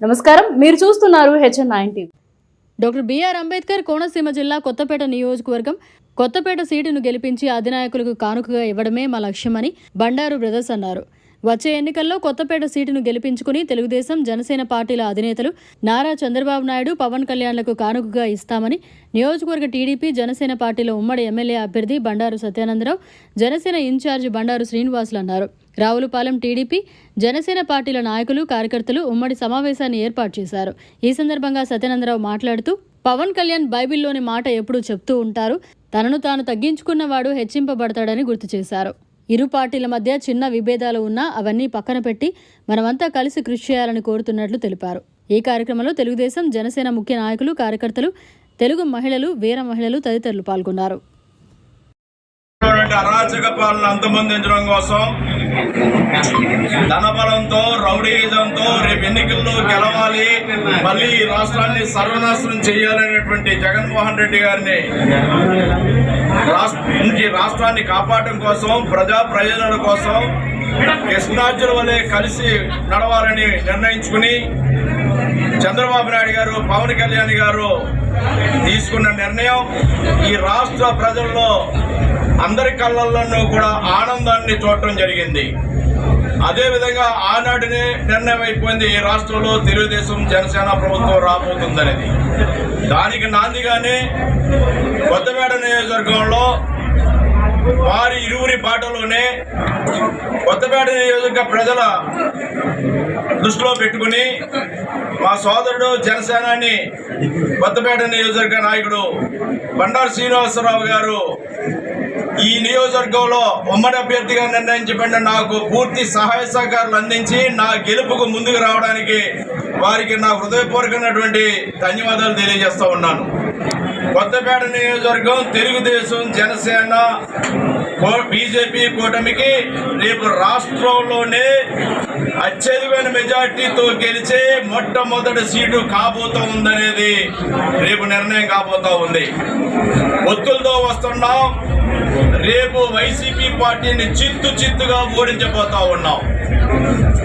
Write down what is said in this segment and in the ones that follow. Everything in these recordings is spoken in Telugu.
నమస్కారం. మీరు చూస్తున్నారు HN nine TV doctor BR Ambedkar Konaseema జిల్లా కొత్తపేట నియోజకవర్గం కొత్తపేట సీటును గెలిపించి అధినాయకులకు కానుకగా ఇవ్వడమే మా లక్ష్యమని బండారు బ్రదర్స్ అన్నారు. వచ్చే ఎన్నికల్లో కొత్తపేట సీటును గెలిపించుకుని తెలుగుదేశం జనసేన పార్టీల అధినేతలు నారా చంద్రబాబు నాయుడు పవన్ కళ్యాణ్లకు కానుకగా ఇస్తామని నియోజకవర్గ టీడీపీ జనసేన పార్టీల ఉమ్మడి ఎమ్మెల్యే అభ్యర్థి బండారు సత్యానందరావు జనసేన ఇన్ఛార్జి బండారు శ్రీనివాసులు అన్నారు. రావులపాలెం టీడీపీ జనసేన పార్టీల నాయకులు కార్యకర్తలు ఉమ్మడి సమావేశాన్ని ఏర్పాటు చేశారు. ఈ సందర్భంగా సత్యానందరావు మాట్లాడుతూ పవన్ కళ్యాణ్ బైబిల్లోని మాట ఎప్పుడూ చెప్తూ ఉంటారు. తనను తాను తగ్గించుకున్నవాడు హెచ్చింపబడతాడని గుర్తు చేశారు. ఇరు పార్టీల మధ్య చిన్న విభేదాలు ఉన్నా అవన్నీ పక్కన పెట్టి మనమంతా కలిసి కృషి చేయాలని కోరుతున్నట్లు తెలిపారు. ఈ కార్యక్రమంలో తెలుగుదేశం జనసేన ముఖ్య నాయకులు కార్యకర్తలు తెలుగు మహిళలు వీర మహిళలు తదితరులు పాల్గొన్నారు. అరాచక పాలన అంతమొందించడం కోసం ధనబలంతో రౌడీజంతో రేపు ఎన్నికల్లో గెలవాలి. మళ్ళీ ఈ రాష్ట్రాన్ని సర్వనాశనం చేయాలనేటువంటి జగన్మోహన్ రెడ్డి గారిని రాష్ట్ర నుంచి రాష్ట్రాన్ని కాపాడటం కోసం ప్రజా ప్రయోజనాల కోసం కృష్ణార్జుల వలె కలిసి నడవాలని నిర్ణయించుకుని చంద్రబాబు నాయుడు గారు పవన్ కళ్యాణ్ గారు తీసుకున్న నిర్ణయం ఈ రాష్ట్ర ప్రజల్లో అందరి కళ్ళల్లోనూ కూడా ఆనందాన్ని చూడటం జరిగింది. అదేవిధంగా ఆనాటినే నిర్ణయం అయిపోయింది ఈ రాష్ట్రంలో తెలుగుదేశం జనసేన ప్రభుత్వం రాబోతుందనేది. దానికి నాందిగానే కొత్తపేట నియోజకవర్గంలో వారి ఇరువురి బాటలోనే కొత్తపేట నియోజక ప్రజల దృష్టిలో పెట్టుకుని మా సోదరుడు జనసేనాని కొత్తపేట నియోజకవర్గ నాయకుడు బండారు శ్రీనివాసరావు గారు ఈ నియోజకవర్గంలో ఉమ్మడి అభ్యర్థిగా నిర్ణయించబడిన నాకు పూర్తి సహాయ సహకారాలు అందించి నా గెలుపుకు ముందుకు రావడానికి వారికి నా హృదయపూర్వకమైనటువంటి ధన్యవాదాలు తెలియజేస్తా ఉన్నాను. కొత్తపేట నియోజకవర్గం తెలుగుదేశం జనసేన కో- బీజేపీ కూటమికి రేపు రాష్ట్రంలోనే అత్యధికమైన మెజార్టీతో గెలిచే మొట్టమొదటి సీటు కాబోతా ఉందనేది రేపు నిర్ణయం కాబోతా ఉంది. ఒత్తులతో వస్తున్నాం. రేపు వైసీపీ పార్టీని చిత్తు చిత్తుగా ఓడించబోతా ఉన్నాం.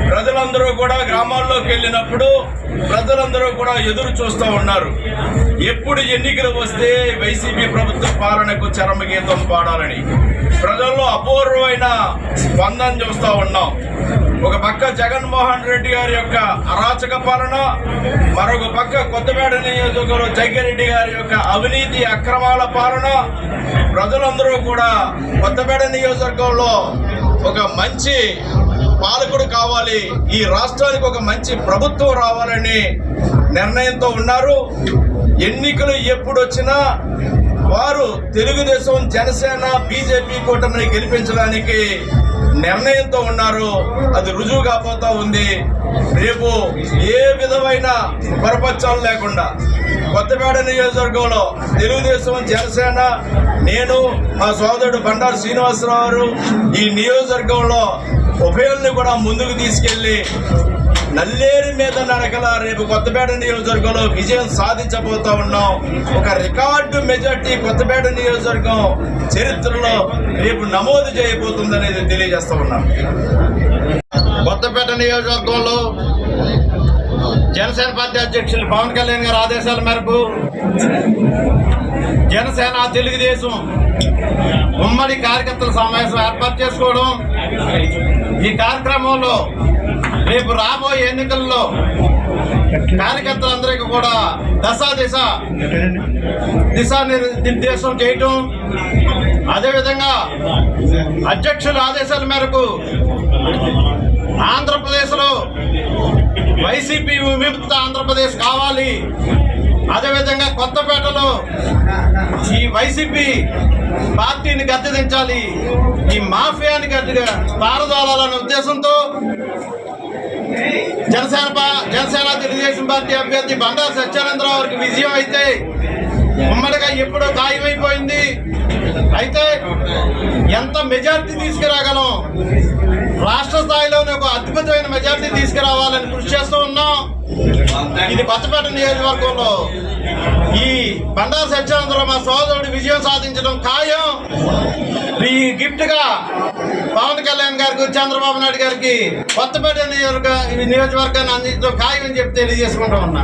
ప్రజలందరూ కూడా గ్రామాల్లోకి వెళ్ళినప్పుడు ప్రజలందరూ కూడా ఎదురు చూస్తూ ఉన్నారు. ఎప్పుడు ఎన్నికలు వస్తే వైసీపీ ప్రభుత్వ పాలనకు చరమగీతం పాడాలని. ప్రజల్లో అపూర్వమైన స్పందన చూస్తూ ఉన్నాం. ఒక పక్క జగన్మోహన్ రెడ్డి గారి యొక్క అరాచక పాలన మరొక పక్క కొత్తపేట నియోజకవర్గం జగ్గారెడ్డి గారి యొక్క అవినీతి అక్రమాల పాలన. ప్రజలందరూ కూడా కొత్తపేట నియోజకవర్గంలో ఒక మంచి పాలకుడు కావాలి. ఈ రాష్ట్రానికి ఒక మంచి ప్రభుత్వం రావాలని నిర్ణయంతో ఉన్నారు. ఎన్నికలు ఎప్పుడు వచ్చినా వారు తెలుగుదేశం జనసేన బీజేపీ కూటమిని గెలిపించడానికి నిర్ణయంతో ఉన్నారు. అది రుజువు కాబోతా ఉంది. రేపు ఏ విధమైన పరపక్షాలు లేకుండా కొత్తపేట నియోజకవర్గంలో తెలుగుదేశం జనసేన నేను మా సోదరుడు బండారు శ్రీనివాసరావు గారు ఈ నియోజకవర్గంలో ఉభయాల్ని కూడా ముందుకు తీసుకెళ్ళి నల్లేరు మీద నడకల రేపు కొత్తపేట నియోజకవర్గంలో విజయం సాధించబోతా ఉన్నాం. ఒక రికార్డు మెజార్టీ కొత్తపేట నియోజకవర్గం చరిత్రలో రేపు నమోదు చేయబోతుందనేది తెలియజేస్తా ఉన్నాం. కొత్తపేట నియోజకవర్గంలో జనసేన పార్టీ అధ్యక్షులు పవన్ కళ్యాణ్ గారి ఆదేశాల మేరకు జనసేన తెలుగుదేశం ఉమ్మడి కార్యకర్తల సమావేశం ఏర్పాటు చేసుకోవడం ఈ కార్యక్రమంలో రేపు రాబోయే ఎన్నికల్లో కార్యకర్తలందరికీ కూడా దశా దిశ దిశా నిర్దేశం చేయటం అదేవిధంగా అధ్యక్షుల ఆదేశాల మేరకు ఆంధ్రప్రదేశ్లో వైసీపీ విముక్త ఆంధ్రప్రదేశ్ కావాలి. అదేవిధంగా కొత్తపేటలో ఈ వైసీపీ పార్టీని గద్దెదించాలి. ఈ మాఫియాని గట్టిగా పారదోలాలనే ఉద్దేశంతో జనసేన జనసేన తెలుగుదేశం పార్టీ అభ్యర్థి బండారు సత్యానందరావు గారికి విజయం అయితే ఉమ్మడిగా ఎప్పుడో ఖాయమైపోయింది. అయితే ఎంత మెజార్టీ తీసుకురాగలం? రాష్ట్ర స్థాయిలోనే ఒక అద్భుతమైన మెజార్టీ తీసుకురావాలని కృషి చేస్తూ ఉన్నాం. ఇది కొత్తపేట నియోజకవర్గంలో ఈ బండారు సత్యానందరావు మా సోదరుడు విజయం సాధించడం ఖాయం. ఈ గిఫ్ట్గా పవన్ కళ్యాణ్ గారికి చంద్రబాబు నాయుడు గారికి కొత్తపేట నియోజక నియోజకవర్గాన్ని అందించడం ఖాయం అని చెప్పి తెలియజేసుకుంటూ ఉన్నా.